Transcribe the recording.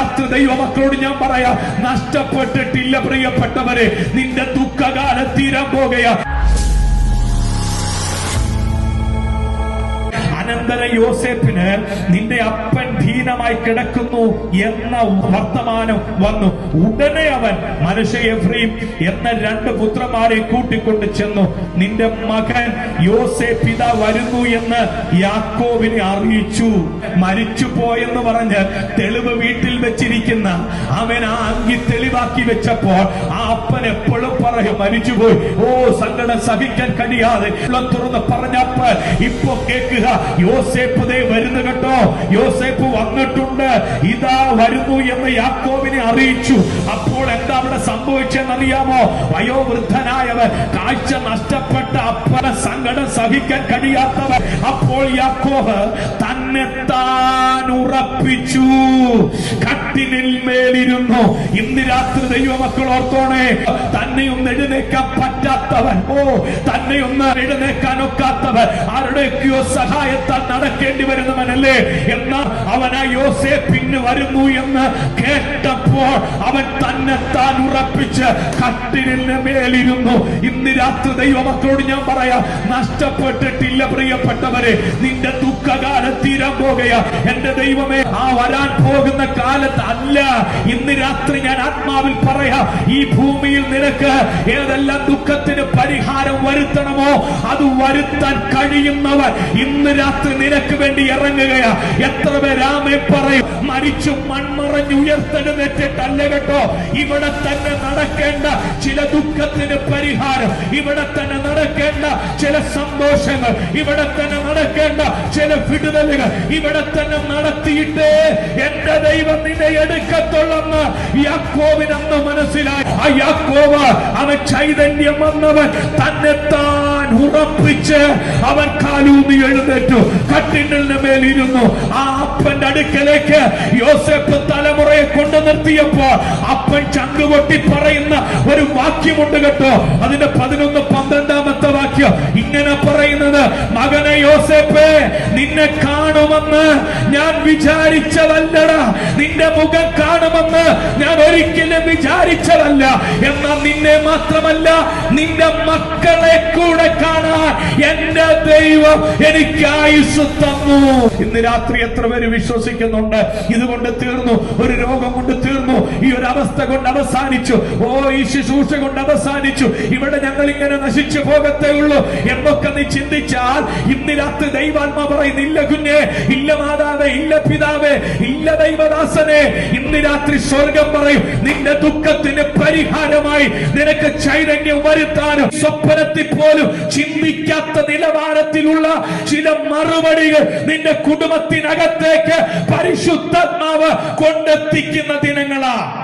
രാത്രി ദൈവമക്കളോട് ഞാൻ പറയാ. നഷ്ടപ്പെട്ടിട്ടില്ല പ്രിയപ്പെട്ടവരെ. നിന്റെ ദുഃഖകാലം തീരാൻ പോകുകയാ. അനന്തര യോസേപ്പിന് നിന്റെ അപ്പൻ ധീനമായി കിടക്കുന്നു എന്ന വർത്തമാനം വന്നു. ഉടനെ അവൻ മനുഷ്യ എഫ്രീം എന്ന രണ്ട് പുത്രന്മാരെ കൂട്ടിക്കൊണ്ട് ചെന്നു. നിന്റെ മകൻ യോസെ ഇതാ വരുന്നു എന്ന് യാക്കോവിനെ അറിയിച്ചു. മരിച്ചു പോയെന്ന് പറഞ്ഞ് തെളിവ് വീട്ടിൽ വെച്ചിരിക്കുന്ന അവൻ ആ അങ്കി തെളിവാക്കി വെച്ചപ്പോൾ ആ അപ്പൻ എപ്പോഴും പറയും മരിച്ചുപോയി. ഓ സങ്കടം സഹിക്കാൻ കഴിയാതെ. തുറന്ന് പറഞ്ഞപ്പോൾ ഇപ്പൊ കേൾക്കുക യോസേപ്പ് ദേ വരുന്നു കേട്ടോ. യോസേപ്പ് വന്നിട്ടുണ്ട്. ഇതാ വരുന്നു എന്ന് യാക്കോബിനെ അറിയിച്ചു. അപ്പോൾ എന്താ അവിടെ സംഭവിച്ചെന്നറിയാമോ? വയോവൃദ്ധനായവൻ കാഴ്ച നഷ്ടപ്പെട്ട അപ്പന സങ്കടം സഹിക്കാൻ കഴിയാത്തവൻ. അപ്പോൾ യാക്കോബ് തന്നെ ഉറപ്പിച്ചു. കട്ടിനിൽ മേലിരുന്നു. ഇന്ന് രാത്രി ദൈവ മക്കൾ ഓർത്തോണേ തന്നെ ഒന്ന് എഴുന്നേക്കാൻ പറ്റാത്തവൻ. ഓ തന്നെ ഒന്ന് എഴുന്നേക്കാൻ ഒക്കാത്തവൻ ആരുടെയൊക്കെയോ സഹായത്താൽ നടക്കേണ്ടി വരുന്നവനല്ലേ? എന്നാൽ അവനാ യോസെ യോസേപ്പിന് വരുന്നു എന്ന് കേട്ടപ്പോൾ അവൻ തന്നെ താൻ ഉറപ്പിച്ച് കട്ടിലിന് മേലിരുന്നു. ഇന്ന് രാത്രി ദൈവ മക്കളോട് ഞാൻ പറയാം നഷ്ടപ്പെട്ടിട്ടില്ല പ്രിയപ്പെട്ടവരെ. നിന്റെ ദുഃഖകാലം തീരാൻ പോകുക എന്റെ ദൈവമേ ആ വരാൻ പോകുന്ന കാലത്ത് അല്ല. ഇന്ന് രാത്രി ഞാൻ ആത്മാവിൽ പറയാം ഈ ഭൂമിയിൽ നിനക്ക് ഏതെല്ലാം ദുഃഖത്തിന് പരിഹാരം വരുത്തണമോ അത് വരുത്താൻ കഴിയുന്നവർ ഇന്ന് രാത്രി നിനക്ക് വേണ്ടി ഇറങ്ങുകയാ. എത്ര പേരാമേ പറയും മരിച്ചു മൺമറഞ്ഞ് ഉയർത്തെഴുന്നേറ്റിട്ടല്ല കേട്ടോ. ഇവിടെ തന്നെ നടക്കേണ്ട ചില ദുഃഖത്തിന് പരിഹാരം ഇവിടെ തന്നെ നടക്കേണ്ട ചില സന്തോഷങ്ങൾ ഇവിടെ തന്നെ നടക്കേണ്ട ചില വിടുതലുകൾ ഇവിടെ തന്നെ നടത്തിയിട്ട് എന്റെ ദൈവം നിന്നെ എടുക്കത്തുള്ളെന്ന് യാക്കോവിന് അന്ന് മനസ്സിലായി. ആ യാക്കോവ അവൻ ചൈതന്യം വന്നവൻ തന്നെ താൻ ഉറപ്പിച്ച് അവൻ കാലൂന്നി എഴുന്നേറ്റു. കട്ടിണ്ടലിന് മേലിരുന്നു ആ അപ്പന്റെ അടുക്കലേക്ക് യോസെഫ് തലമുറയെ കൊണ്ടു നിർത്തിയപ്പോൾ അപ്പൻ ചങ്കുപൊട്ടി പറയുന്ന ഒരു വാക്യമുണ്ട് കേട്ടോ. അതിന്റെ പതിനൊന്ന് പന്ത്രണ്ടാമത്തെ വാക്യം ഇങ്ങനെ പറയുന്നത് മകനെ യോസേപ്പേ നിന്നെ കാണുമെന്ന് ഞാൻ വിചാരിച്ചതല്ലട. നിന്റെ മുഖം കാണുമെന്ന് ഞാൻ ഒരിക്കലും വിചാരിച്ചതല്ല. എന്നാൽ നിന്നെ മാത്രമല്ല നിന്റെ മക്കളെ കൂടെ കാണാൻ എന്റെ ദൈവം എനിക്ക് ആയുസ് തന്നു. ഇന്ന് രാത്രി എത്ര പേര് വിശ്വസിക്കുന്നുണ്ട്? ഇതുകൊണ്ട് തീർന്നു. ഒരു രോഗം കൊണ്ട് തീർന്നു. ഈ ഒരു അവസ്ഥ കൊണ്ട് അവസാനിച്ചു. ഓ ഈ ശുശ്രൂഷ കൊണ്ട് അവസാനിച്ചു. ഇവിടെ ഞങ്ങൾ ഇങ്ങനെ നശിച്ചു പോകത്തേ ഉള്ളൂ എന്നൊക്കെ നീ ചിന്തിച്ചാൽ ഇന്ന് രാത്രി ദൈവാത്മ പറയുന്നു ഇല്ല കുഞ്ഞെ ഇല്ല മാതാവേ ഇല്ല പിതാവേ ഇല്ല ദൈവദാസനെ. ഇന്ന് രാത്രി സ്വർഗം പറയും നിന്റെ ദുഃഖത്തിന് പരിഹാരമായി നിനക്ക് ചൈതന്യം വരുത്താനും സ്വപ്നത്തിൽ പോലും ചിന്തിക്കാത്ത നിലവാരത്തിലുള്ള ചില മറുപടികൾ നിന്റെ കുടുംബത്തിനകത്തേക്ക് പരിശുദ്ധാത്മാവ് കൊണ്ടെത്തിക്കുന്ന ദിനങ്ങളാ.